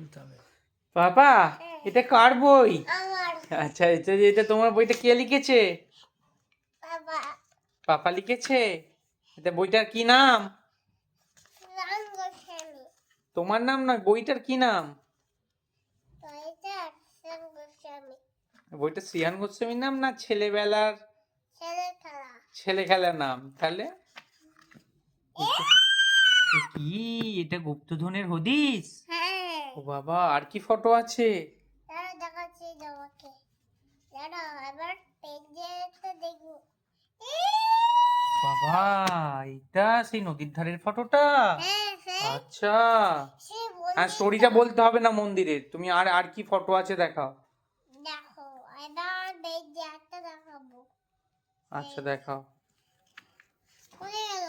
খুলতে হবে বাবা এটা কার বই? আচ্ছা এটা এটা তোমার বইটা কে লিখেছে? পাপা লিখেছে? এটা বইটার কি নাম? তোমার নাম নয় বইটার কি নাম? বইটা শ্রিয়ান গোস্বামীর নাম না ছেলেবেলার? ছেলে খেলা ছেলে খেলার নাম তাহলে কি? এটা গুপ্তধনের হদিস? হ্যাঁ। ও বাবা আর কি ফটো আছে? দাঁড়া দেখাচ্ছি তোমাকে। দাঁড়া এবার পেজে তো দেখব। বাবা এটা সেই নদীর ধারের ফটোটা হ্যাঁ আচ্ছা। হ্যাঁ স্টোরিটা বলতে হবে না মন্দিরের তুমি আর আর কি ফটো আছে দেখাও। দেখো এবার পেজে একটা দেখাবো। আচ্ছা দেখাও। কোথায় গেল?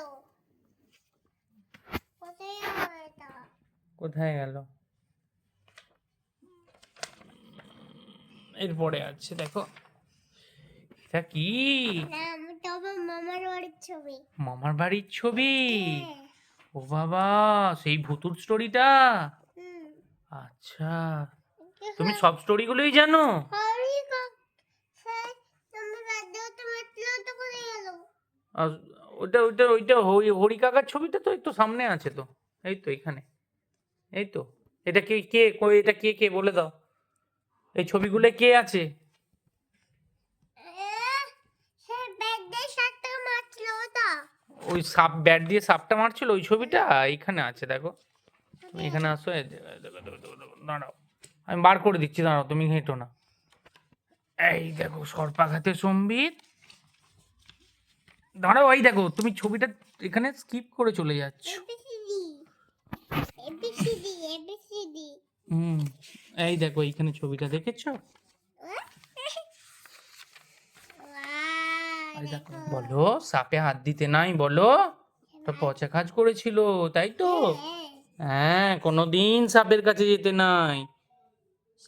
কোথায় গেল এটা কোথায় গেল এরপরে আছে দেখো। এটা কি? আমার মামার বাড়ির ছবি। মামার বাড়ির ছবি? হ্যাঁ। ও বাবা সেই ভুতুর স্টোরিটা আচ্ছা। তুমি সব স্টোরিগুলোই জানো? আর ওটা ওইটা হরি- কাকার ছবিটা তো তো সামনে আছে তো। এই তো এখানে। এই তো। এটা কে কে এটা কে কে বলে দাও। এই ছবিগুলো কে আছে? ওই সাপ ব্যাট দিয়ে সাপটা মারছিল ওই ছবিটা? এইখানে আছে দেখো। তুমি এখানে আসো দাঁড়াও। আমি বার করে দিচ্ছি দাঁড়াও তুমি হেঁটো না। এই দেখো সর্পাঘাতে সম্বিত। দাঁড়াও এই দেখো তুমি ছবিটা এখানে স্কিপ করে চলে যাচ্ছ। এই দেখো এইখানে ছবিটা দেখেছ? বলো সাপে হাত দিতে নাই বলো। তো পচা কাজ করেছিল তাই তো? হ্যাঁ কোনোদিন সাপের কাছে যেতে নাই।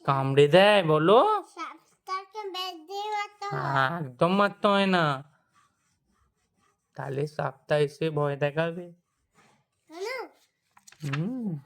কামড়ে দেয় বলো। হ্যাঁ, একদম মারতে হয় না। তাহলে সাপটা এসে ভয় দেখাবে। হুম।